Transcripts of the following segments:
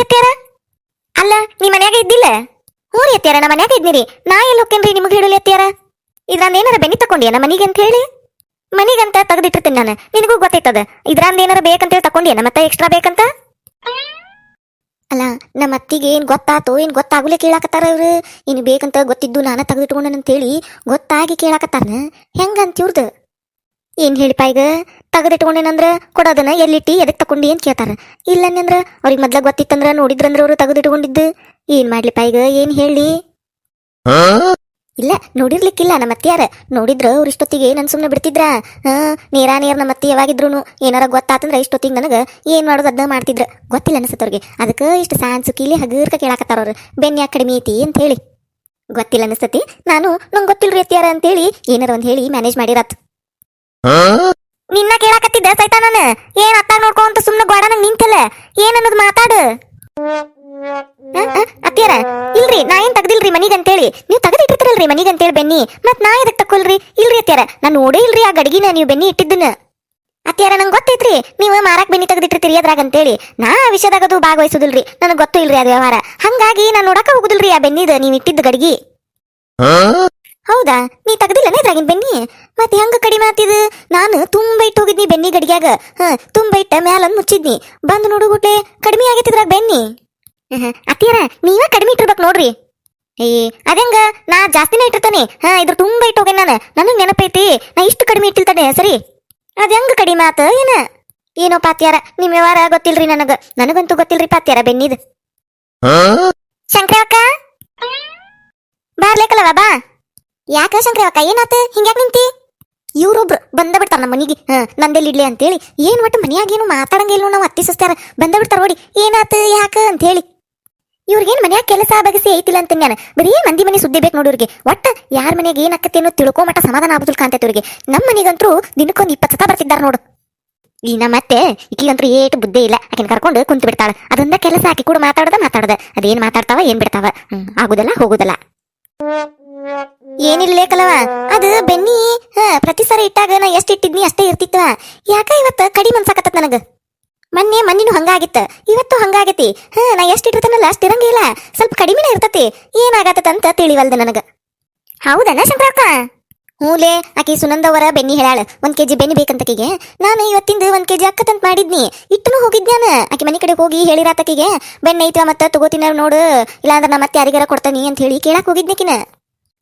ಯಾಕ್ರಿ ಅಲ್ಲ, ನೀ ಮನ್ಯಾಗ ಇದ್ದಿಲ್ಲ? ಹ್ಞೂ ರೀ ಅತ್ಯಾರ ನಾ ಮನ್ಯಾಗ ಇದ್ನಿರಿ ನಾ ಎಲ್ಲಿ ಹೋಗ್ತೇನ್ರಿ ನಿಮಗೆ ಹೇಳಲಿ ಅತ್ಯಾರ ಇದ್ರಂದ ಏನಾರ ಬೆನಿ ತಕೊಂಡಿಯನ ಮನಿಗೆ ಅಂತ ಹೇಳಿ? ಮನಿಗಂತ ತೆಗೆದಿಟ್ಟಿರ್ತೀನಿ ನಾನು. ನಿನಗೂ ಗೊತ್ತೈತದ? ಇದ್ರಂದ ಏನಾರ ಬೇಕಂತ ಹೇಳಿ ತಕೊಂಡಿಯನ ಮತ್ತೆ ಎಕ್ಸ್ಟ್ರಾ ಬೇಕಂತ? ಅಲ್ಲ, ನಮ್ಮ ಅತ್ತಿಗೆ ಏನ್ ಗೊತ್ತಾತೋ, ಏನ್ ಗೊತ್ತಾಗ್ಲೇ ಕೇಳಾಕತ್ತಾರ ಇವ್ರು. ಇನ್ನು ಬೇಕಂತ ಗೊತ್ತಿದ್ದು ನಾನ ತೆಗೆದಿಟ್ಕೊಂಡನಂತೇಳಿ ಗೊತ್ತಾಗಿ ಕೇಳಾಕತ್ತಾರ ಹೆಂಗಂತ ಇವ್ರದ್ದು ಏನ್ ಹೇಳಿ ಈಗ ತೆಗೆದಿಟ್ಕೊಂಡೇನಂದ್ರ ಕೊಡೋದನ್ನ ಎಲ್ಲಿಟ್ಟಿ ಎದಕ್ ತಕೊಂಡಿ ಅಂತ ಕೇಳ್ತಾರ. ಇಲ್ಲಂದ್ರ ಅವ್ರಿಗೆ ಮೊದ್ಲ ಗೊತ್ತಿತ್ತಂದ್ರ ನೋಡಿದ್ರಂದ್ರೆ ಅವ್ರು ತೆಗೆದಿಟ್ಕೊಂಡಿದ್ದು. ಏನ್ ಮಾಡ್ಲಿಪ್ಪ ಈಗ ಏನ್ ಹೇಳಿ? ಇಲ್ಲ ನೋಡಿರ್ಲಿಕ್ಕಿಲ್ಲ ನಮ್ಮ ಅತ್ತಿಯಾರ. ನೋಡಿದ್ರ ಅವ್ರ ಇಷ್ಟೊತ್ತಿಗೆ ನನ್ ಸುಮ್ಮನೆ ಬಿಡ್ತಿದ್ರ? ಹಾ ನೇರ ನೇರ ನಮ್ಮ ಅತ್ತಿ ಯಾವಾಗಿದ್ರು ಏನಾರ ಗೊತ್ತಾತಂದ್ರ ಇಷ್ಟೊತ್ತಿಗೆ ನನಗ ಏನ್ ಮಾಡೋದು ಅದ್ನ ಮಾಡ್ತಿದ್ರ. ಗೊತ್ತಿಲ್ಲ ಅನ್ಸತ್ತವ್ರಿಗೆ ಅದಕ್ಕೆ ಇಷ್ಟು ಸಾನ್ ಕೀಲಿ ಹಗರ್ಕ ಕೇಳಾಕತ್ತಾರ ಅವ್ರು. ಬೆನ್ನ ಯಾಕೆ ಕಡಿಮೆ ಐತಿ ಅಂತ ಹೇಳಿ. ಗೊತ್ತಿಲ್ಲ ಅನಿಸ್ತತಿ ನಾನು ನಂಗೆ ಗೊತ್ತಿಲ್ರಿ ಅತ್ತಿಯಾರ ಅಂತೇಳಿ ಏನಾರ ಒಂದ್ ಹೇಳಿ ಮ್ಯಾನೇಜ್ ಮಾಡಿರತ್ ನಿನ್ನ ಕೇಳಾಕತ್ತಿದ್ದ ಸೈತ ನಾನು ಏನ್ ಅತ್ತಾಗ ನೋಡ್ಕೊಂತ ಸುಮ್ನೆ ಗೋಡನಂಗ್ ನಿಂತಲ್ಲ. ಏನ್ ಅನ್ನೋದು ಮಾತಾಡು. ಅತ್ತಿಯರ ಆ, ಇಲ್ರಿ ನಾ ಏನ್ ತೆಗ್ದಿಲ್ರಿ ಮನಿಗ್ ಅಂತೇಳಿ ನೀವು ತೆಗೆದಿಟ್ಟಿರ್ತೀರಲ್ರಿ ಮನಿಗ್ ಅಂತೇಳಿ ಬೆನ್ನಿ. ಮತ್ ನಾ ಎದಕ್ ತಕ್ಕೊಲ್ರಿ? ಇಲ್ರಿ ಅತ್ತಿಯರ ನಾನ್ ನೋಡೇ ಇಲ್ರಿ ಆ ಗಡಿಗಿನ ನೀವು ಬೆನ್ನಿ ಇಟ್ಟಿದ್ದನ ಅತ್ತಿಯಾರ ನಂಗೆ ಗೊತ್ತೈತ್ರಿ ನೀವು ಮಾರಾಕ್ ಬೆನ್ನಿ ತೆಗೆದಿಟ್ಟಿರ್ತೀರಿ ಅದ್ರಾಗ ಅಂತೇಳಿ ನಾ ಆ ವಿಷಯದಾಗದು ಭಾಗವಹಿಸೋದಿಲ್ರಿ. ನನಗೆ ಗೊತ್ತು ಇಲ್ರಿ ಅದು ವ್ಯವಹಾರ. ಹಂಗಾಗಿ ನಾನು ನೋಡಕ ಹೋಗುದಿಲ್ರಿ ಆ ಬೆನ್ನಿದ ನೀವು ಇಟ್ಟಿದ್ದ ಗಡಿಗಿ. ಹೌದಾ? ನೀ ತೆಗ್ದಿಲ್ಲನೇ ಇದ್ರಾಗಿನ ಬೆನ್ನಿ? ಮತ್ತೆ ಹೆಂಗ ಕಡಿಮೆ ಆತಿದ್ ನಾನು ತುಂಬ ಇಟ್ಟು ಹೋಗಿದ್ನಿ ಬೆನ್ನಿ ಗಡಿಗ್ಯಾಗ. ಹ ತುಂಬ ಇಟ್ಟ ಮ್ಯಾಲೊಂದ್ ಮುಚ್ಚಿದ್ನಿ. ಬಂದು ನೋಡುಗುಟ್ಲೆ ಕಡಿಮೆ ಆಗೈತಿದ್ರಾಗ ಬೆನ್ನಿ? ಅತ್ತಿಯರ ನೀವ ಕಡಿಮೆ ಇಟ್ಟಿರ್ಬೇಕು ನೋಡ್ರಿ. ಏ ಅದಂಗ? ನಾ ಜಾಸ್ತಿನೇ ಇಟ್ಟಿರ್ತಾನೆ. ಹಾ ಇದ್ರ ತುಂಬಾ ಇಟ್ಟು ಹೋಗ್ಯಾನ ನಾನು. ನನಗೆ ನೆನಪೈತಿ. ನಾ ಇಷ್ಟು ಕಡಿಮೆ ಇಟ್ಟಿರ್ತಾನೆ ಸರಿ? ಅದಂಗ ಕಡಿಮೆ ಆತ ಏನ? ಏನೋ ಪಾತ್ಯಾರ ನಿಮ್ ವ್ಯವಹಾರ ಗೊತ್ತಿಲ್ರಿ ನನಗ. ನನಗಂತೂ ಗೊತ್ತಿಲ್ರಿ ಪಾತ್ಯಾರ ಬೆನ್ನಿದ್. ಶಂಕರವಕ್ಕ ಬಾರ್ಲೇಕಲ್ಲವ ಬಾ ಯಾಕ ಶಂಕರವಕ್ಕ ಏನಾತ? ಹಿಂಗ್ಯಾಕ್ ನಿಂತಿ? ಇವ್ರೊಬ್ರು ಬಂದ ಬಿಡ್ತಾರ ನಮ್ಮ ಮನಿಗೆ. ಹ, ನಂದೆಲ್ಲಿ ಇಡ್ಲಿ ಅಂತೇಳಿ. ಏನ್ ಒಟ್ಟು ಮನ್ಯಾಗ ಏನು ಮಾತಾಡಂಗಿಲ್ಲ ನಾವು ಅತ್ತಿ ಸುಸ್ತಾರ ಬಂದ ಬಿಡ್ತಾರ ನೋಡಿ. ಏನಾತ, ಯಾಕ ಅಂತ ಹೇಳಿ ಇವ್ರಿಗೇನ್ ಮನ್ಯಾಗ ಕೆಲಸ ಬಗಸಿ ಐತಿಲ್ಲ ಅಂತ ನಾನು. ಬರೀ ಮಂದಿ ಮನೆ ಸುದ್ದಿ ಬೇಕು ನೋಡಿ ಇವ್ರಿಗೆ. ಒಟ್ಟ ಯಾರ ಮನೆಗೆ ಏನ್ ಆಕತಿ ಅನ್ನೋ ತಿಳ್ಕೊ ಮಟ್ಟ ಸಮಾಧಾನ ಆಗುದಿಲ್ಲ ಕಾಂತೈತಿ ಇವ್ರಿಗೆ. ನಮ್ಮ ಮನೆಗಂತೂ ದಿನಕ್ಕೊಂದು ಇಪ್ಪತ್ತು ಸತ ಬರ್ತಿದ್ದಾರ ನೋಡು. ಈ ಮತ್ತೆ ಈಕಿಗಂತೂ ಏಟು ಬುದ್ಧಿ ಇಲ್ಲ. ಆಕಿನ ಕರ್ಕೊಂಡು ಕುಂತು ಬಿಡ್ತಾಳ ಅದೊಂದ ಕೆಲಸ ಆಕಿ ಕೂಡ ಮಾತಾಡದ ಮಾತಾಡದ. ಅದೇನ್ ಮಾತಾಡ್ತಾವ, ಏನ್ ಬಿಡ್ತಾವ. ಆಗುದಲ್ಲ ಹೋಗುದಲ್ಲ. ಏನಿಲ್ಲ ಕಲವ. ಅದು ಬೆನ್ನಿ ಪ್ರತಿ ಸರಿ ಇಟ್ಟಾಗ ನಾ ಎಷ್ಟ್ ಇಟ್ಟಿದ್ನಿ ಅಷ್ಟೇ ಇರ್ತಿತ್ತ ಯಾಕ ಇವತ್ತು ಕಡಿಮೆ ಅನ್ಸಾಕತ್ತ ನನಗ? ಮೊನ್ನೆ ಮಣ್ಣಿನೂ ಹಂಗಾಗಿತ್ತ. ಇವತ್ತು ಹಂಗಾಗೈತಿ. ಹಾ, ನಾ ಎಷ್ಟ್ ಇಟ್ಟಿರ್ತಾನಲ್ಲ ಅಷ್ಟ್ ಇರಂಗಿಲ್ಲ ಸ್ವಲ್ಪ ಕಡಿಮೆನೇ ಇರ್ತತಿ. ಏನಾಗತ್ತ ಅಂತ ತಿಳಿವಲ್ದ ನನಗ. ಹೌದನ ಶಂಕರಕ್ಕ? ಹೂಲೆ, ಆಕಿ ಸುನಂದವರ ಬೆನ್ನಿ ಹೇಳಾಳ ಒಂದ್ ಕೆಜಿ ಬೆನ್ನಿ ಬೇಕಂತಕಿಗೆ. ನಾನು ಇವತ್ತಿಂದ ಒಂದ್ ಕೆಜಿ ಅಕ್ಕತಂತ ಮಾಡಿದ್ನಿ. ಇಟ್ಟನು ಹೋಗಿದ್ನ್ಯಾನ ಆಕಿ ಮನಿ ಕಡೆ ಹೋಗಿ ಹೇಳಿರಾತಕಿಗೆ ಬೆನ್ನ ಐತಿವ ಮತ್ತ ತಗೋತಿನ ನೋಡು, ಇಲ್ಲಾಂದ್ರ ನಾ ಮತ್ತೆ ಯಾರಿಗಾರ ಕೊಡ್ತಾನಿ ಅಂತ ಹೇಳಿ ಕೇಳಾಕ್ ಹೋಗಿದ್ನಿಕಿನ.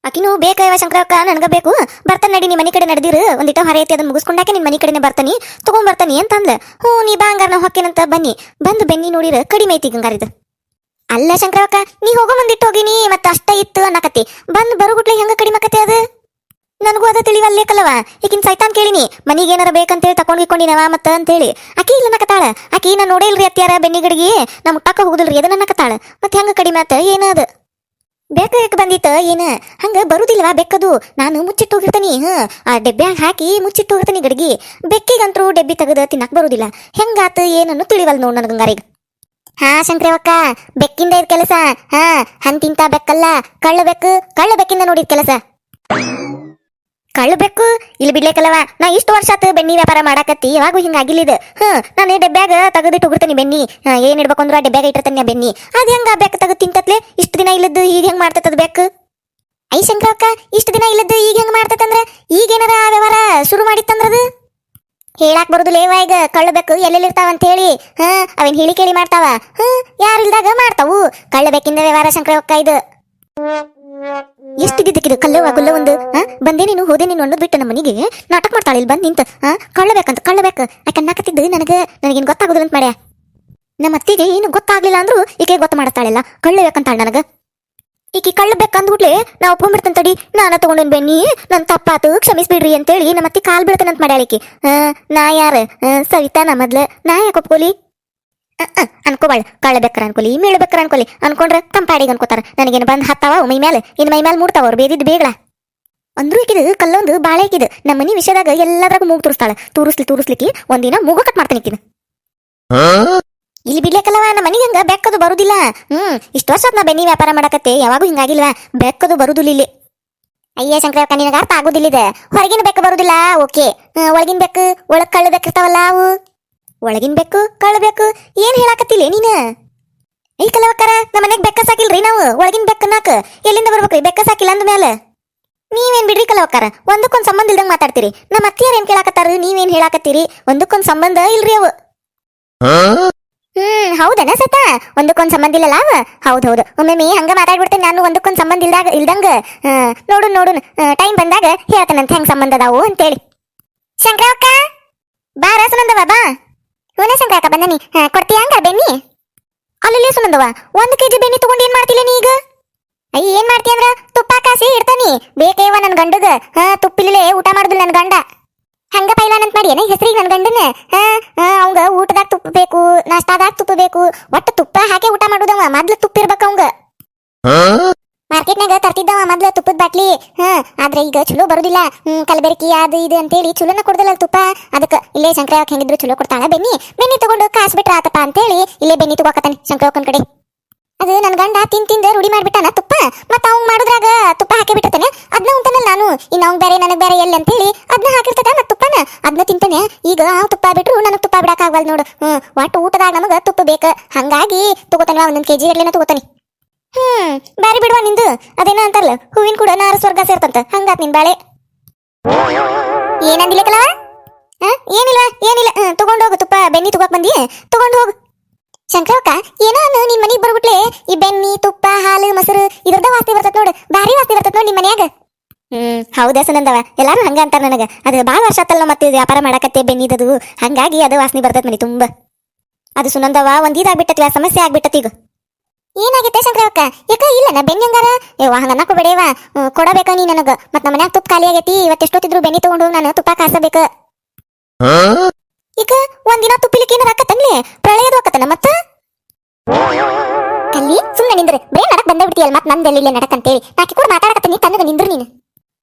ಆಕಿನು ಬೇಕವ ಶಂಕರಕ್ಕ? ನನಗ ಬೇಕು. ಬರ್ತಾನೆ ನಡಿ, ನೀ ಮನೆ ಕಡೆ ನಡೆದಿರು. ಒಂದಿಟ ಹೊರ ಐತಿ ಅದನ್ನ ಮುಗಿಸ್ಕೊಂಡಾಕೆ ನಿನ್ ಮನೆ ಕಡೆನೆ ಬರ್ತಾನೆ. ತಗೊಂಡ್ ಬರ್ತಾನಿ ಅಂತ ಅಂದ್ಲ ಹ್ಞೂ, ನೀ ಬಾ ಹಂಗಾರ ನಾವು ಹೊಕ್ಕೇನಂತ ಬನ್ನಿ. ಬಂದು ಬೆನ್ನಿ ನೋಡಿರ, ಕಡಿಮೆ ಐತಿ ಗಂಗಾರಿದ ಅಲ್ಲ ಶಂಕರಕ್ಕ, ನೀ ಹೋಗೋ ಬಂದಿಟ್ಟು ಹೋಗಿನಿ ಮತ್ತೆ ಅಷ್ಟ ಇತ್ತು ಅನ್ನಕತ್ತಿ. ಬಂದು ಬರುಗುಟ್ಲೆ ಹೆಂಗ ಕಡಿಮೆ ಆಕತಿ ಅದು? ನನಗೂ ಅದ ತಿಳಿವಲ್ಲೇಕಲ್ಲವ ಈಗಿನ ಸೈತಾನ್ ಕೇಳಿನಿ. ಮನಿಗೆ ಏನಾರ ಬೇಕಂತೇಳಿ ತಕೊಂಡಿಕೊಂಡಿನವ ಮತ್ತ ಅಂತೇಳಿ. ಆಕಿ ಇಲ್ಲ ಅನ್ನಕತ್ತಾಳ. ಆಕಿ ನಾ ನೋಡಿಲ್ರಿ ಅತ್ಯಾರ ಬೆನ್ನಿಗಡಿಗೆ ನಾ ಮುಟ್ಟಾಕ ಹೋಗುದಿಲ್ರಿ ಅದನ್ನ ನಕತಾಳ ಮತ್ತೆ ಹೆಂಗ ಕಡಿಮೆ ಆತ? ಏನದ? ಬೇಕಾಗ ಬಂದಿತ್ತ, ಏನ? ಹಂಗ ಬರುದಿಲ್ವಾ ಬೆಕ್ಕದು? ನಾನು ಮುಚ್ಚಿಟ್ಟು ಹೋಗಿರ್ತೀನಿ ಆ ಡೆಬ್ಬ್ಯಾಗ ಹಾಕಿ ಮುಚ್ಚಿಟ್ಟು ಹೋಗಿರ್ತೀನಿ ಗಡಿಗೆ. ಬೆಕ್ಕಿಗಂತರೂ ಡೆಬ್ಬಿ ತೆಗೆದ ತಿನ್ನಕ್ ಬರುದಿಲ್ಲ. ಹೆಂಗಾತ ಏನನ್ನು ತಿಳಿವಲ್ ನೋಡ್ ನನ್ ಗಂಗಾರಿಗ ಹಾ, ಶಂಕ್ರೇವಕ್ಕ, ಬೆಕ್ಕಿಂದ ಇದ್ ಕೆಲಸ, ಹಾ. ಹಂತಿಂತ ಬೆಕ್ಕಲ್ಲ, ಕಳ್ಳ ಬೆಕ್ಕು, ಕಳ್ಳ ಬೆಕ್ಕಿಂದ ನೋಡಿದ ಕೆಲಸ. ಕಳ್ಳ ಬೆಕ್ಕು, ಇಲ್ಲಿ ಬಿಡ್ಲೇಕಲ್ಲವ ನಾ ಇಷ್ಟು ವರ್ಷ ಆತು ಬೆನ್ನಿ ವ್ಯಾಪಾರ ಮಾಡಾಕತ್ತಿ, ಯಾವಾಗೂ ಇದು ಹಾಂ ನಾನು ಡಬ್ಬ್ಯಾಗ ತೆಗೆದಿಟ್ಟು ಹೋಗಿರ್ತೀನಿ ಬೆನ್ನಿ ಏನು ಇಡ್ಬೇಕು ಅಂದ್ರೆ ಡಬ್ಬ್ಯಾಗ ಇಟ್ಟಿರ್ತಾನೆ ಬೆನ್ನಿ ಅದು ಹೆಂಗೆ ಆ ಬೆಕ್ಕ ತೆಗೆದು ತಿಂತತ್ಲೆ? ಇಷ್ಟು ದಿನ ಇಲ್ಲದ್ದು ಈಗ ಹೆಂಗ್ ಮಾಡ್ತದ ಬೇಕು ಐ ಶಂಕರಕ್ಕ ಇಷ್ಟು ದಿನ ಇಲ್ಲದ್ದು ಈಗ ಹೆಂಗ್ ಈಗ ಈಗೇನಾರ ಆ ವ್ಯವಹಾರ ಶುರು ಮಾಡಿತ್ತಂದ್ರದು? ಹೇಳಾಕ್ ಬರುದು ಲೇವ ಈಗ ಕಳ್ಳಬೇಕು ಎಲ್ಲೆಲ್ಲಿ ಇರ್ತಾವ ಅಂತ ಹೇಳಿ ಹಾ, ಅವೇನ್ ಹೇಳಿ ಕೇಳಿ ಮಾಡ್ತಾವ? ಹಾ ಯಾರಿಲ್ದಾಗ ಮಾಡ್ತಾವು. ಕಳ್ಳಬೇಕಿಂದ ವ್ಯವಹಾರ ಶಂಕರಕ್ಕ ಇದು. ಎಷ್ಟು ಗಿದ್ದಕ್ಕಿದು ಕಲ್ಲವ ಗುಲ್ಲ ಒಂದು ನೀನು, ಹೋದೆ ನೀನು ಅನ್ನೋದು ಬಿಟ್ಟು ನಮ್ಮ ಮನೆಗೆ ನಾಟಕ ಮಾಡ್ತಾಳೆ, ಇಲ್ಲಿ ಬಂದು ನಿಂತ ಹಾ ಕಳ್ಳಬೇಕಂತ ಕಳ್ಳಬೇಕು ಯಾಕೆ ಅನ್ನಕತ್ತಿದ್ದು ನನಗೆ, ನನಗೇನು ಗೊತ್ತಾಗೋದಿಲ್ಲ ಅಂತ ಮಾಡ್ಯಾ? ನಮ್ಮ ಅತ್ತಿಗೆ ಏನು ಗೊತ್ತಾಗ್ಲಿಲ್ಲ ಅಂದ್ರು ಈಕೆ ಗೊತ್ತು ಮಾಡತ್ತಾಳೆಲ್ಲ. ಕಳ್ಳಬೇಕಂತಾಳ ನನಗ. ಈಕಿ ಕಳ್ಳ ಬೇಕಂದ್ಬಿಟ್ಲೆ ನಾ ಒಪ್ಕೊಂಡ್ಬಿಡ್ತೇನೆ ತಡಿ, ನಾನು ತಗೊಂಡೇನ್ ಬೆನ್ನಿ, ನನ್ ತಪ್ಪಾತು, ಕ್ಷಮಿಸ್ಬಿಡ್ರಿ ಅಂತೇಳಿ ನಮ್ಮ ಅತ್ತಿ ಕಾಲ್ ಬೀಳ್ತಾನಂತ ಮಾಡ್ಯಾಳಿಕೆ ನಾ ಯಾರ? ಸವಿತಾ ನಾ ಮೊದ್ಲ. ನಾ ಯಾಕೆ ಒಪ್ಕೊಲಿ? ಅನ್ಕೋಬಾಳ ಕಳ್ಳ ಬೇಕಾರ ಅನ್ಕೊಲಿ, ಮೇಳ ಬೇಕಾರ ಅನ್ಕೊಲಿ. ಅನ್ಕೊಂಡ್ರ ತಂಪಾಡಿಗೆ ಅನ್ಕೋತಾರ. ನನಗೇನು ಬಂದ್ ಹತ್ತಾವ, ಮೈ ಮೇಲೆ ಇನ್ ಮೈ ಮೇಲೆ ಮೂಡ್ತಾವ ಅವ್ರು ಬೇದಿದ್ದು ಬೇಗಳ. ಅಂದ್ರೂ ಈಕಿದು, ಕಲ್ಲೊಂದು ಬಾಳೆ ಇಕ್ಕಿದು ನಮ್ಮ ಮನಿ ವಿಷಯದಾಗ ಎಲ್ಲದ್ರಾಗ ಮೂಗ್ ತೋರಿಸ್ತಾಳ. ತೂರಿಸ್ಲಿ ತೂರಿಸ್ಲಿಕ್ಕೆ ಒಂದಿನ ಮೂಗ ಕಟ್ ಮಾಡ್ತಾನೆ ಈಕಿನ. ಇಲ್ಲಿ ಬಿಡ್ಲಿಕ್ಕಲ್ಲವ ನಮ್ಮ ಮನೆಗೆ ಹಂಗ ಬೆಕ್ಕದು ಬರುದಿಲ್ಲ. ಹ್ಮ್, ಇಷ್ಟು ವರ್ಷ ನಾ ಬೆನ್ನಿ ವ್ಯಾಪಾರ ಮಾಡಕತ್ತೆ. ಯಾವಾಗೂ ಹಿಂಗಾಗಿಲ್ವಾ? ಬೆಕ್ಕದು ಬರುದಿಲ್ಲ ಇಲ್ಲಿ. ಅಯ್ಯ ಶಂಕರ ನಿನಗ ಅರ್ಥ ಆಗುದಿಲ್ಲ ಹೊರಗಿನ ಬೆಕ್ಕ ಬರುದಿಲ್ಲ. ಓಕೆ. ಒಳಗಿನ ಬೆಕ್ಕು, ಒಳಗ್ ಕಳ್ಳ ಬೆಕ್ಕಿರ್ತಾವಲ್ಲ ಅವು. ಒಳಗಿನ ಬೆಕ್ಕು ಕಳ್ಳ ಬೆಕ್ಕು, ಏನ್ ಹೇಳಾಕತ್ತಿಲ್ಲ ನೀನ? ಈ ಕಲವಕ್ಕರ ನಮ್ಮ ಮನೆಗೆ ಬೆಕ್ಕ ಸಾಕಿಲ್ರಿ ನಾವು? ಒಳಗಿನ ಬೆಕ್ಕ ನಾಕ, ಎಲ್ಲಿಂದ ಬರ್ಬೇಕ್ರಿ? ಬೆಕ್ಕ ಸಾಕಿಲ್ಲ ಅಂದ ಮೇಲೆ ನೀವೇನ್ ಬಿಡ್ರಿ ಕಲವಕ್ಕರ ಒಂದಕ್ಕೊಂದು ಸಂಬಂಧ ಇಲ್ದಂಗ್ ಮಾತಾಡ್ತೀರಿ. ನಮ್ಮ ಅತ್ತಿಯರ್ ಏನ್ ಕೇಳಾಕತ್ತಾರ ನೀವೇನ್ ಹೇಳಾಕತ್ತೀರಿ? ಒಂದಕ್ಕೊಂದು ಸಂಬಂಧ ಇಲ್ರಿ ಅವು. ಹ್ಮ್, ಹೌದನ ಸತ? ಒಂದಕ್ಕೊಂದು ಸಂಬಂಧ ಇಲ್ಲಲ್ಲ ಅವ? ಹೌದ್, ಹೌದು. ಒಮ್ಮೆ ಹಂಗ ಮಾತಾಡ್ಬಿಡ್ತೇನೆ ನಾನು ಒಂದಕ್ಕೊಂದು ಸಂಬಂಧ ಇಲ್ದಾಗ, ಇಲ್ದಂಗ ನೋಡು ನೋಡು ಟೈಮ್ ಬಂದಾಗ ಹೇಳ್ತೇನಂತ ಹೆಂಗ್ ಸಂಬಂಧ ಅದಾವು ಅಂತೇಳಿ. ಶಂಕರಕ್ಕ ಬಾ ರಸನಂದವ ಬಾ. ಹೂನ ಸಂಕ್ರಾಕ ಬಂದನಿ ಕೊಡ್ತೀಯ ಹಂಗ ಬೆನ್ನಿ ಅಲ್ಲಿ ಸುನಂದವ ಒಂದ್ ಕೆಜಿ ಬೆನ್ನಿ ತಗೊಂಡ್ ಏನ್ ಮಾಡ್ತಿಲ್ಲ ನೀ ಈಗ? ಅಯ್ಯ, ಏನ್ ಮಾಡ್ತೀಯ ಅಂದ್ರ? ತುಪ್ಪ, ಕಾಸಿ ಇಡ್ತಾನಿ ಬೇಕೇವ ನನ್ ಗಂಡಗ. ಹಾ ತುಪ್ಪಿಲ್ಲೇ ಊಟ ಮಾಡುದಿಲ್ಲ ನನ್ ಗಂಡ. ಹಂಗ ಪೈಲಾನಂತ ಮಾಡಿ ಏನ ಹೆಸರಿಗೆ ನನ್ ಗಂಡನ ಅವಂಗ ಊಟದಾಗ ತುಪ್ಪ ಬೇಕು ನಾಷ್ಟಾದಾಗ ತುಪ್ಪ ಬೇಕು ಒಟ್ಟ ತುಪ್ಪ ಹಾಕಿ ಊಟ ಮಾಡುದವ. ಮೊದ್ಲು ತುಪ್ಪ ಇರ್ಬೇಕು ಅವಂಗ ಮಾರ್ಕೆಟ್ನಾಗ ತರ್ತಿದ್ದವ ಮೊದ್ಲು ತುಪ್ಪದ ಬಾಟ್ಲಿ. ಹಾ, ಆದ್ರೆ ಈಗ ಚಲೋ ಬರೋದಿಲ್ಲ. ಹ್ಮ್, ಕಲಬೆರಕಿ ಅದು ಇದು ಅಂತೇಳಿ ಚಲೋನ ಕೊಡ್ದಲ್ಲ ತುಪ್ಪ. ಅದಕ್ಕೆ ಇಲ್ಲೇ ಶಂಕರ ಹೆಂಗಿದ್ರು ಚಲೋ ಕೊಡ್ತಾಳ ಬೆನ್ನಿ. ಬೆನ್ನಿ ತಗೊಂಡು ಕಾಸು ಬಿಟ್ರ ಆತಪ್ಪ ಅಂತೇಳಿ ಇಲ್ಲೇ ಬೆನ್ನಿ ತಗೋಕತ್ತಾನೆ ಶಂಕರಕ್ಕನ ಕಡೆ. ಅದು ನನ್ನ ಗಂಡ ತಿನ್ ತಿಂದ ರೂಢಿ ಮಾಡ್ಬಿಟ್ಟಾನ ತುಪ್ಪ. ಮತ್ತ ಅವ್ನು ಮಾಡುದ್ರಾಗ ತುಪ್ಪ ಹಾಕಿ ಬಿಟ್ಟಿರ್ತಾನೆ ಅದನ್ನ ಉಂತಾನಲ್ಲ ನಾನು. ಇನ್ನು ಅವ್ನು ಬೇರೆ ನನಗೆ ಬೇರೆ ಎಲ್ಲಿ ಅಂತೇಳಿ ಅದನ್ನ ಹಾಕಿರ್ತದೆ ಮತ್ ತುಪ್ಪನ. ಅದನ್ನ ತಿಂತಾನೆ. ಈಗ ಆ ತುಪ್ಪ ಬಿಟ್ರು ನನಗೆ ತುಪ್ಪ ಬಿಡಕ್ ಆಗವಲ್ ನೋಡು. ಹ್ಮ್, ಒಟ್ಟು ಊಟದಾಗ ನಮಗ ತುಪ್ಪ ಬೇಕ. ಹಂಗಾಗಿ ತಗೋತಾನೆ. ಕೆ ಕೆಜಿ ಇರ್ಲೇನ ತಗೋತಾನೆ. ಹ್ಮ್, ಬಾರಿ ಬಿಡುವ ನಿಂದು. ಅದೇನ ಅಂತಾರಲ್ಲ, ಹೂವಿನ ಕೂಡ ನಾರ ಸ್ವರ್ಗ ಸೇರ್ತಂತ. ಹಂಗಾತ್ ನಿನ್ ಬಾಳೆ. ಏನಂದಿಲ್ಲ ಕಲವ ಹ? ಏನಿಲ್ಲ ತಗೊಂಡ್ ಹೋಗು ತುಪ್ಪ ಬೆನ್ನಿ ತಗೋಕ್ ಬಂದಿ. ತಗೊಂಡ್ ಹೋಗು. ಶಂಕರಕ್ಕ ಏನೋ ಅನ್ನು ನಿನ್ ಮನಿಗ್ ಬರ್ಬಿಟ್ಲೆ. ಈ ಬೆನ್ನಿ ತುಪ್ಪ, ಹಾಲು, ಮೊಸರು ಇದ್ರದ ವಾಸ್ತಿ ಬರ್ತದ ನೋಡು. ಭಾರಿ ವಾಸ್ತಿ ಬರ್ತದ ನೋಡ್ ನಿಮ್ ಮನ್ಯಾಗ. ಹ್ಮ್, ಹೌದಾ ಸುನಂದವ? ಎಲ್ಲಾರು ಹಂಗ ಅಂತಾರ ನನಗ. ಅದು ಬಾಳ ವರ್ಷ ಆತಲ್ಲ ಮತ್ತೆ ವ್ಯಾಪಾರ ಮಾಡಕತ್ತೆ ಬೆನ್ನಿದದು ಹಂಗಾಗಿ ಅದು ವಾಸನೆ ಬರ್ತದ ಮನಿ ತುಂಬ. ಅದು ಸುನಂದವ, ಒಂದ್ ಇದಾಗ್ಬಿಟ್ಟತಿ ಆ ಸಮಸ್ಯೆ ಆಗ್ಬಿಟ್ಟತಿ ಈಗ ಏನಾಗೈತೆ ಶಂಕರಕ್ಕ ಯಾಕ? ಇಲ್ಲ, ನಾ ಬೆನ್ನಂಗಾರ ಹಂಗಾರ. ವಾಹನ ಅನ್ನಕ ಕೊಡಬೇಕ ನೀ ನನಗ. ಮತ್ ನಮ್ಮ ಮನ್ಯಾಗ ತುಪ್ಪ ಖಾಲಿ ಆಗೈತಿ. ಇವತ್ತು ಎಷ್ಟೊತ್ತಿದ್ರು ಬೆನ್ನಿ ತಗೊಂಡು ನಾನು ತುಪ್ಪ ಕಾಸಬೇಕ. ಈಗ ಒಂದಿನ ತುಪ್ಪಿಲಿಕ್ಕೆ ಏನಾರ ಆಕತ್ತನ್ಲಿ ಪ್ರಳಯದು ಹಾಕತ್ತನ ಮತ್ತ? ಕಲ್ಲಿ ಸುಮ್ಮನೆ ನಿಂದ್ರೆ. ಬೇ ನಡಕ್ ಬಂದ ಬಿಡ್ತೀಯಲ್ಲ ಮತ್ ನಂದೆಲ್ಲ ನಡಕ್ ಅಂತೇಳಿ. ನಾಕಿ ಕೂಡ ಮಾತಾಡಕತ್ತೀನಿ, ತನ್ನಗ ನಿಂದ್ರು ನೀನು.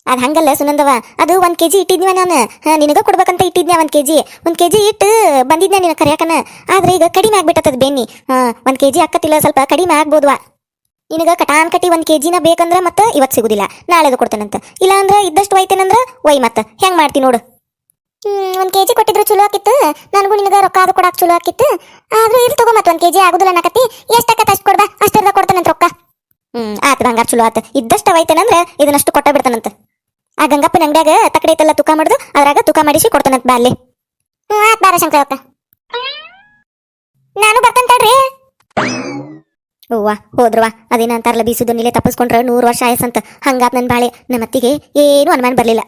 ಅದ್ ಹಂಗಲ್ಲ ಸುನಂದವ ಅದು ಒಂದ್ ಕೆಜಿ ಇಟ್ಟಿದ್ನಿವ ನಾನು. ನಿನಗೆ ನಿನಗ ಕೊಡ್ಬೇಕಂತ K G KG? K KG ಇಟ್ಟು ಬಂದಿದ್ನ ನಿನ ಕರಿಯಾಕನ ಆದ್ರೆ ಈಗ ಕಡಿಮೆ ಆಗ್ಬಿಟ್ಟದ ಬೆನ್ನಿ ಒಂದು ಒಂದ್ ಕೆಜಿ ಹಾಕತ್ತಿಲ್ಲ ಸ್ವಲ್ಪ ಕಡಿಮೆ ಆಗ್ಬೋದ್ವಾ? ನಿನಗೆ ಕಟಾನ್ ಕಟ್ಟಿ ಒಂದು ಕೆ ಜಿನ ಬೇಕಂದ್ರೆ ಮತ್ತೆ ಇವತ್ತು ಸಿಗುದಿಲ್ಲ. ನಾಳೆದು ಕೊಡ್ತೇನಂತ. ಇಲ್ಲಾಂದ್ರೆ ಇದ್ದಷ್ಟು ಒಯ್ತೇನಂದ್ರೆ ಒಯ್ ಮತ್ತೆ. ಹೆಂಗ್ ಮಾಡ್ತಿ ನೋಡು. ಹ್ಮ್ ಕೆ ಕೆಜಿ ಕೊಟ್ಟಿದ್ರೆ ಚಲೋ ಆಕಿತ್ತು. ನನಗೂ ನಿನಗೆ ರೊಕ್ಕ ಅದು ಕೊಡಾಕ್ ಚಲೋ ಆಕಿತ್ತು. ಆದ್ರೂ ಇಲ್ಲಿ ತಗೋ ಮತ್ತೆ ಒಂದು ಕೆ ಜಿ ಆಗುದಿಲ್ಲ ಅನ್ನಕತ್ತಿ. ಎಷ್ಟಾಕತ್ತ ಅಷ್ಟು ಕೊಡ್ಬಾ ಅಷ್ಟರ್ದ ಕೊಡ್ತಾನಂತ ರೊಕ್ಕ. ಹ್ಮ್, ಆತ್ ಬಂಗಾರ ಚಲೋ ಆತ. ಇದ್ದಷ್ಟು ಒಯ್ತೇನಂದ್ರ ಇದನ್ನಷ್ಟು ಕೊಟ್ಟ ಬಿಡ್ತಾನಂತ. ಆ ಗಂಗಪ್ಪನ ಅಂಗಡ್ಯಾಗ ತಕಡೆ ಐತಲ್ಲ ತೂಕ ಮಾಡುದು, ಅದ್ರಾಗ ತೂಕ ಮಾಡಿಸಿ ಕೊಡ್ತಾನಂತ ಬಾ ಅಲ್ಲಿ. ಆತ್ ಬಾರ ನಾನು ಬರ್ತೇನೆ ತಡ್ರಿ. ಅವ್ವ ಹೋದ್ರವ ಅದೇನ ಅಂತಾರಲ್ಲ, ಬೀಸುದು ನೀಲೆ ತಪ್ಪಿಸ್ಕೊಂಡ್ರ ನೂರು ವರ್ಷ ಆಯಸ್ಸಂತ ಹಂಗಾತ್ ನನ್ ಬಾಳೆ ನಮ್ಮ ಅತ್ತಿಗೆ ಏನು ಅನುಮಾನ ಬರ್ಲಿಲ್ಲ.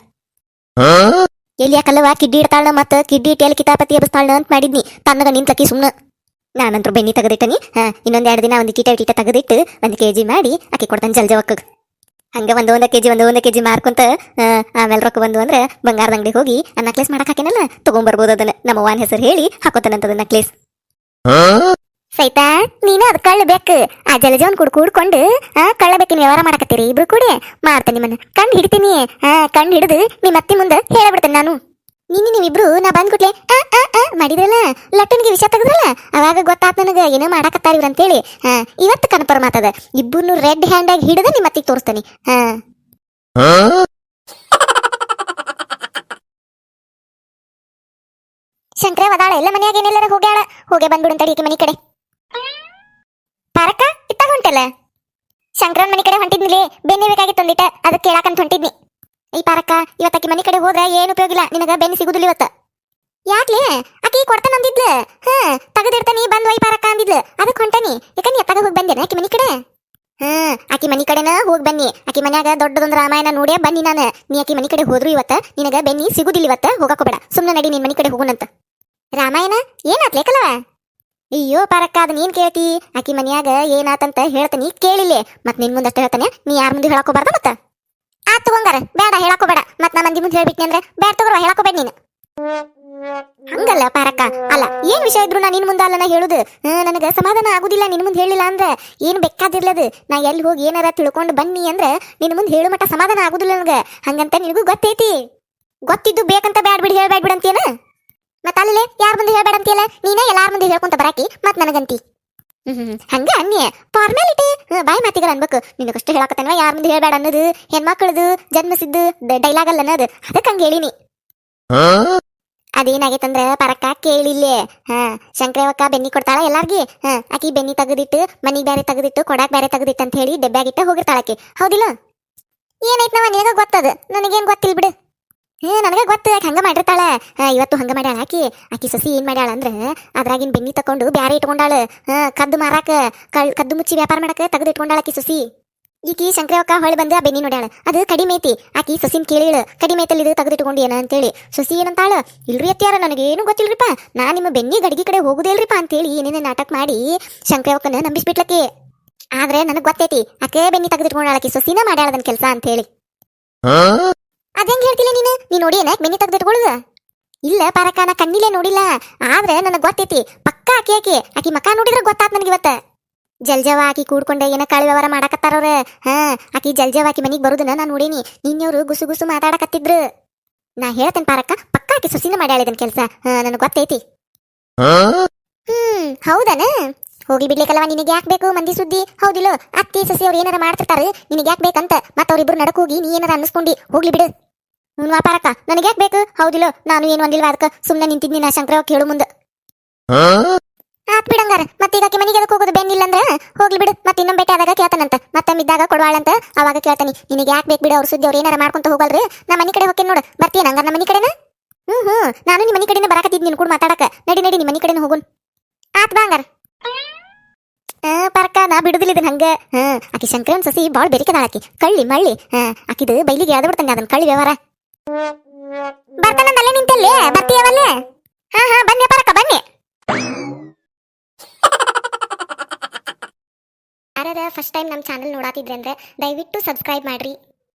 ಎಲ್ಲಿ ಯಾಕಲ್ಲವ ಕಿಡ್ಡಿ ಇಡ್ತಾಳ ಮತ್ತ ಕಿಡ್ಡಿ ಇಟ್ಟು ಎಲ್ಲಿ ಕಿತಾಪತಿ ಎಬ್ಸ್ತಾಳ ಅಂತ ಮಾಡಿದ್ನಿ. ತನ್ನಗ ನಿಂತಕಿ ಸುಮ್ನ. ನಾನಂತ್ರ ಬೆನ್ನಿ ತೆಗೆದಿಟ್ಟನಿ. ಹಾ, ಇನ್ನೊಂದ್ ಎರಡು ದಿನ ಒಂದು ಕೀಟ ಕೀಟ ತೆಗೆದಿಟ್ಟು ಒಂದ್ ಕೆಜಿ ಮಾಡಿ ಆಕಿ ಕೊಡ್ತಾನೆ ಜಲ್ಜವಕ್ಕ ಹಂಗ ಒಂದ್ ಒಂದ ಕೆಜಿ ಒಂದು ಒಂದ ಕೆಜಿ ಮಾರ್ಕೊಂತ ಆಮೇಲೆ ರೊಕ್ಕ ಬಂದು ಅಂದ್ರೆ ಬಂಗಾರದ ಅಂಗಡಿ ಹೋಗಿ ಆ ನಕ್ಲೇಸ್ ಮಾಡಕ್ ಹಾಕಿನಲ್ಲ? ತಗೊಂಡ್ಬರ್ಬೋದು ಅದನ್ನ. ನಮ್ಮ ಅವ್ವನ ಹೆಸರು ಹೇಳಿ ಹಾಕೋತಾನಂತದ ನಕ್ಲೇಸ್ ಸೈತಾ ನೀನು ಅದ್ ಕಳ್ಳ ಬೇಕು. ಆ ಜಲಜವನ್ ಕುಡ್ ಕೂಡ್ಕೊಂಡು ಆ ಕಳ್ಳ ಬೇಕಿನ ವ್ಯವಹಾರ ಮಾಡಕತ್ತೀರಿ ಇಬ್ರು ಕೂಡಿ. ಮಾಡ್ತೇನೆ ನಿಮ್ಮನ್ನ. ಕಣ್ಣು ಹಿಡಿತೀನಿ. ಆ ಕಣ್ಣು ಹಿಡಿದು ನಿಮ್ಮ ಅತ್ತಿ ಮುಂದೆ ಹೇಳಬಿಡ್ತೇನೆ ನಾನು. ನಿನ್ನೆ ನೀವಿಬ್ರು ನಾ ಬಂದ್ಬಿಟ್ಲೆ ಆ ಆ ಆ ಮಾಡಿದ್ರಲ್ಲ? ಲಟ್ಟನಿಗೆ ವಿಷಯ ತೆಗೆದ್ರಲ್ಲ? ಅವಾಗ ಗೊತ್ತಾತ್ ನನಗೆ ಏನೋ ಮಾಡಾಕತ್ತಾರ ಇವ್ರು ಅಂತೇಳಿ. ಹಾ, ಇವತ್ತು ಕನ್ಫರ್ಮ್ ಆತದ. ಇಬ್ಬರು ರೆಡ್ ಹ್ಯಾಂಡ್ ಆಗಿ ಹಿಡಿದು ನಿಮ್ಮ ಅತ್ತಿಗೆ ತೋರಿಸ್ತಾನೆ. ಹಾ. ಶಂಕರ ವದಾಳ ಎಲ್ಲ ಮನ್ಯಾಗ ಏನೆಲ್ಲರ ಹೋಗ್ಯಾಳ? ಹೋಗೇ ಬಂದ್ಬಿಡು ಅಂತ ಮನೆ ಕಡೆ. ಪಾರಕ ಇತ್ತಾಗ ಹೊಂಟಲ್ಲ? ಶಂಕರನ್ ಮನೆ ಕಡೆ ಹೊಂಟಿದ್ನಿಲಿ ಬೆನ್ನಿ ಬೇಕಾಗಿತ್ತು ಒಂದಿಟ ಅದಕ್ಕೆ ಕೇಳಾಕಂತ ಹೊಂಟಿದ್ನಿ. ಈ ಪಾರಕ್ಕ ಇವತ್ತಾಕಿ ಮನಿ ಕಡೆ ಹೋದ್ರೆ ಏನು ಉಪಯೋಗ ಇಲ್ಲ? ನಿನಗ ಬೆನ್ನಿ ಸಿಗುದಿಲ್ಲ ಇವತ್ತ. ಯಾಕ್ಲೆ? ಆಕಿ ಕೊಡ್ತಾನ ಅಂದಿದ್ಲ ಹಾ ತಗದಿರ್ತಾನಿ ಬಂದ್ ಒಯ್ ಪಾರಕ್ಕ ಅಂದಿದ್ಲು. ಅದಕ್ಕೆ ಹೊಂಟಾನಿ. ಯಾಕಂದ್ರೆ ಎತ್ತಾಗ ಹೋಗಿ ಬಂದೇನ ಆಕಿ ಮನಿ ಕಡೆ? ಹಾ, ಆಕಿ ಮನಿ ಕಡೆನ ಹೋಗಿ ಬನ್ನಿ. ಆಕಿ ಮನ್ಯಾಗ ದೊಡ್ಡದೊಂದು ರಾಮಾಯಣ ನೋಡಿ ಬನ್ನಿ ನಾನು. ನೀ ಆಕಿ ಮನಿ ಕಡೆ ಹೋದ್ರು ಇವತ್ತ. ನಿನಗ ಬೆನ್ನಿ ಸಿಗುದಿಲ್ಲ ಇವತ್ತ. ಹೋಗಾಕೋಬೇಡ ಸುಮ್ಮನೆ ನಡಿ, ನಿನ್ ಮನಿ ಕಡೆ ಹೋಗುಣಂತ ರಾಮಾಯಣ, ಏನಾತ್ಲೆ ಕಲವ? ಅಯ್ಯೋ ಪಾರಕ್ಕ ಅದನ್ನ ಏನ್ ಕೇಳ್ತಿ. ಆಕಿ ಮನ್ಯಾಗ ಏನಾತಂತ ಹೇಳ್ತಾನಿ ಕೇಳಿಲ್ಲ ಮತ್ ನಿನ್ ಮುಂದಷ್ಟ ಹೇಳ್ತಾನೆ ನೀ ಯಾರ ಮುಂದೆ ಹೇಳಕೋಬಾರ್ದ ಮತ್ತ? ಆತ್ ತಗೊಂಗಾರ ಬೇಡ ಹೇಳಕೋಬೇಡ ಮತ್ ನಾ ಮಂದಿ ಮುಂದೆ ಹೇಳ್ಬಿಟ್ನಿ ಅಂದ್ರೆ ಬೇಡ ತಗೋರ್ವ ಹೇಳಕೋಬೇಡ ನೀನು. ಹಂಗಲ್ಲ ಪಾರಕ್ಕ. ಅಲ್ಲ, ಏನ್ ವಿಷಯ ಇದ್ರು ನಾ ನಿನ್ ಮುಂದೆ ಅಲ್ಲ ನಾ ಹೇಳುದು ನನಗೆ ಸಮಾಧಾನ ಆಗುದಿಲ್ಲ, ನಿನ್ ಮುಂದೆ ಹೇಳಿಲ್ಲ ಅಂದ್ರೆ ಏನ್ ಬೇಕಾದಿರ್ಲದು? ನಾ ಎಲ್ಲಿ ಹೋಗಿ ಏನಾರ ತಿಳ್ಕೊಂಡು ಬನ್ನಿ ಅಂದ್ರೆ ನಿನ್ ಮುಂದೆ ಹೇಳು ಮಟ್ಟ ಸಮಾಧಾನ ಆಗುದಿಲ್ಲ ನನಗೆ. ಹಂಗಂತ ನಿನಗೂ ಗೊತ್ತೈತಿ. ಗೊತ್ತಿದ್ದು ಬೇಕಂತ ಬ್ಯಾಡ್ ಬಿಡಿ ಹೇಳ್ಬೇಡ ಬಿಡ ಅಂತೀಯನ? ಮತ್ತ ಅಲ್ಲೇ ಯಾರ ಮುಂದೆ ಹೇಳ್ಬೇಡ ಅಂತೀಯಲ್ಲ? ನೀನ ಎಲ್ಲಾರ ಮುಂದೆ ಹೇಳ್ಕೊಂತ ಬರಾಕಿ, ಮತ್ ನನಗಂತಿ. ಹ್ಮ್ ಹ್ಮ್, ಹಂಗ ಅನ್ನಿ. ಫಾರ್ಮಾಲಿಟಿ ಬಾಯ್ ಮಾತಿಗಳ ಅನ್ಬೇಕು. ನಿನಗಷ್ಟೇ ಹೇಳಕತ್ತೇನವ? ಯಾರ ಮುಂದೆ ಹೇಳಬೇಡ ಅನ್ನೋದು. ಹೆಣ್ಮಕ್ಳದು ಜನ್ಮಸಿದ್ದು ಡೈಲಾಗ್ ಅಲ್ಲ ಅನ್ನೋದು. ಅದಕ್ಕೆ ಹಂಗ ಹೇಳಿನಿ. ಅದೇನಾಗೈತಂದ್ರ ಪರಕ್ಕ ಕೇಳಿಲ್ಲೇ. ಹಾ ಶಂಕರವಕ್ಕ ಬೆನ್ನಿ ಕೊಡ್ತಾಳ ಎಲ್ಲಾರ್ಗಿ. ಹಾ ಆಕಿ ಬೆನ್ನಿ ತೆಗೆದಿಟ್ಟು ಮನಿಗೆ ಬೇರೆ ತೆಗೆದಿಟ್ಟು ಕೊಡಾಕ್ ಬೇರೆ ತೆಗೆದಿಟ್ಟು ಅಂತ ಹೇಳಿ ಡೆಬ್ಬ್ಯಾಗಿಟ್ಟ ಹೋಗಿರ್ತಾಳ ಆಕಿ ಹೌದಿಲ್ಲ? ಏನೈತ್ ನಾವ ನಿನಗ ಗೊತ್ತದ? ನನಗೇನ್ ಗೊತ್ತಿಲ್ಲ ಬಿಡು. ಹೇ ನನಗೆ ಗೊತ್ತು, ಯಾಕೆ ಹಂಗ ಮಾಡಿರ್ತಾಳೆ. ಇವತ್ತು ಹಂಗ ಮಾಡ್ಯಾಳ. ಆಕಿ ಆಕಿ ಸಸಿ ಏನು ಮಾಡ್ಯಾಳ ಅಂದ್ರ, ಅದ್ರಾಗಿನ ಬೆನ್ನಿ ತಕೊಂಡು ಬ್ಯಾರೆ ಇಟ್ಕೊಂಡಾಳ. ಕದ್ದು ಮಾರಾಕ ಕದ್ದು ಮುಚ್ಚಿ ವ್ಯಾಪಾರ ಮಾಡಕ ತೆಗೆದು ಇಟ್ಕೊಂಡಾಳ ಆಕಿ ಸಸಿ. ಈಕಿ ಶಂಕರವಕ್ಕ ಹೊಳಿ ಬಂದು ಆ ಬೆನ್ನಿ ನೋಡ್ಯಾಳ. ಅದು ಕಡಿಮೆ ಐತಿ. ಆಕಿ ಸಸಿನ್ ಕೇಳಿಳ, ಕಡಿಮೆ ಐತಲ್ಲಿ ಇದು ತೆಗೆದಿಟ್ಕೊಂಡು ಏನ ಅಂತೇಳಿ. ಸಸಿ ಏನಂತಾಳ, ಇಲ್ರಿ ಅತ್ಯಾರ ನನಗೇನು ಗೊತ್ತಿಲ್ರಿಪ್ಪ ನಾ ನಿಮ್ಮ ಬೆನ್ನಿ ಗಡಿಗೆ ಕಡೆ ಹೋಗುದಿಲ್ರಿಪ್ಪ ಅಂತೇಳಿ ಏನೇನು ನಾಟಕ ಮಾಡಿ ಶಂಕರವಕ್ಕನ ನಂಬಿಸ್ಬಿಟ್ಲಕ್ಕಿ. ಆದ್ರೆ ನನಗೆ ಗೊತ್ತೈತಿ, ಆಕೆ ಬೆನ್ನಿ ತೆಗೆದಿಟ್ಕೊಂಡಾಳ ಆಕಿ, ಸಸಿನ ಮಾಡ್ಯಾಳ ಅದನ್ನ ಕೆಲಸ ಅಂತೇಳಿ. ಅದೇಂಗ್ ಹೇಳ್ತಿಲ್ಲ ನೀನು? ನೀ ನೋಡಿ ಏನ ಬೆನ್ನಿ ತೆಗೆದಿಟ್ಕೊಳ್ಳುದ? ಇಲ್ಲ ಪಾರಕ್ಕ ನಾ ಕಣ್ಣಿಲೇ ನೋಡಿಲ್ಲ. ಆದ್ರೆ ನನಗೆ ಗೊತ್ತೈತಿ ಪಕ್ಕ ಆಕಿ ಆಕಿ. ಆಕಿ ಮಕ್ಕ ನೋಡಿದ್ರೆ ಗೊತ್ತಾತ್ ನನಗೆ ಇವತ್ತ. ಜಲ್ಜವ ಆಕಿ ಕೂಡ್ಕೊಂಡೆ ಏನ ಕಾಳಿ ವ್ಯವಹಾರ ಮಾಡಾಕತ್ತಾರವ್ರ ಹಾ ಆಕಿ ಜಲ್ಜವ ಆಕಿ ಮನಿಗ್ ಬರುದನ್ನ ನಾ ನೋಡೀನಿ. ನಿನ್ನವ್ರು ಗುಸು ಗುಸು ಮಾತಾಡಕತ್ತಿದ್ರು. ನಾ ಹೇಳ್ತೇನೆ ಪಾರಕ್ಕ ಪಕ್ಕ ಆಕಿ ಸುಸಿನ ಮಾಡ್ಯಾಳಿದನ್ ಕೆಲ್ಸ. ಹಾ ನನಗೆ ಗೊತ್ತೈತಿ. ಹ್ಮ್ ಹೌದನ? ಹೋಗಿ ಬಿಡ್ಲಿಕ್ಕಲ್ಲವ ನಿನಗೆ ಯಾಕೆ ಬೇಕು ಮಂದಿ ಸುದ್ದಿ? ಹೌದಿಲ್ಲ ಅತ್ತಿ ಸಸಿ ಅವ್ರು ಏನಾರ ಮಾಡ್ತಿರ್ತಾರೆ ನಿನಗೆ ಯಾಕೆ ಬೇಕಂತ? ಮತ್ತ ಅವ್ರಿಬ್ರು ನಡಕ ಹೋಗಿ ನೀ ಏನಾರ ಅನ್ನಿಸ್ಕೊಂಡು ಹೋಗ್ಲಿ ಬಿಡು. ಹ್ಞೂ ವ್ಯಾಪಾರಕ್ಕ ನನಗೆ ಯಾಕೆ ಬೇಕು? ಹೌದಿಲ್ಲ ನಾನು ಏನು ಒಂದಿಲ್ವ ಅದಕ್ಕೆ ಸುಮ್ಮನೆ ನಿಂತಿದ್ನಿ ನಾ ಶಂಕರ ಕೇಳು ಮುಂದೆ. ಆತ್ ಬಿಡಂಗಾರ ಮತ್ತೆ ಈಗ ಮನೆಗೆ ಅದಕ್ಕೆ ಹೋಗೋದು ಬೆನ್ನಿಲ್ಲ ಅಂದ್ರೆ ಹೋಗ್ಲಿ ಬಿಡು ಮತ್ತೆ ಇನ್ನೊಮ್ಮೆ ಭೇಟಿ ಆದಾಗ ಕೇಳ್ತಾನಂತ. ಮತ್ತೆ ಮಿದ್ದಾಗ ಕೊಡವಾಳಂತ ಅವಾಗ ಕೇಳ್ತಾನೆ ನಿನಗೆ ಯಾಕೆ ಬೇಕು ಬಿಡು ಅವ್ರ ಸುದ್ದಿ ಅವ್ರು ಏನಾರ ಮಾಡ್ಕೊಂತ ಹೋಗಲ್ರಿ? ನಾ ಮನೆ ಕಡೆ ಹೋಗಿ ನೋಡು ಬರ್ತೀನಿ ಹಂಗಾರ ನಮ್ಮ ಮನೆ ಕಡೆನ? ಹ್ಞೂ ಹ್ಞೂ ನಾನು ನಿಮ್ಮ ಮನೆ ಕಡೆನ ಬರಾಕತ್ತಿದ್ ನಿನ್ ಕೂಡ ಮಾತಾಡಕ. ನಡಿ ನಡಿ ನಿಮ್ಮ ಮನೆ ಕಡೆನ ಹೋಗುನ್. ಆತ್ ಬಾ ಹಂಗಾರ. ಆ, ಪರ್ಕ ನಾ ಬಿಡುದಿಲ್ಲ ಇದನ್ನ ಹಂಗ. ಆಕಿ ಶಂಕರನ್ ಸಸಿ ಬಾಳ್ ಬೆರಿಕದಾಳ ಆಕಿ. ಕಳ್ಳಿ, ಮಳ್ಳಿ. ಆಕಿದು ಬೈಲಿಗೆ ಎಳ್ದು ಬಿಡ್ತಂಗ ಅದನ್ನ ಕಳ್ಳಿ ವ್ಯವಹಾರ. ಬರ್ತಾನಂದಲ್ಲೇ ನಿಂತಲ್ಲೇ? ಬರ್ತೀಯವಲ್ಲೇ? ಹಾ ಹಾ, ಬನ್ನಿ ಪರಕ ಬನ್ನಿ. ಯಾರ್ಯಾರ ಫಸ್ಟ್ ಟೈಮ್ ನಮ್ಮ ಚಾನಲ್ ನೋಡಾತಿದ್ರೆ ಅಂದ್ರೆ ದಯವಿಟ್ಟು ಸಬ್ಸ್ಕ್ರೈಬ್ ಮಾಡ್ರಿ.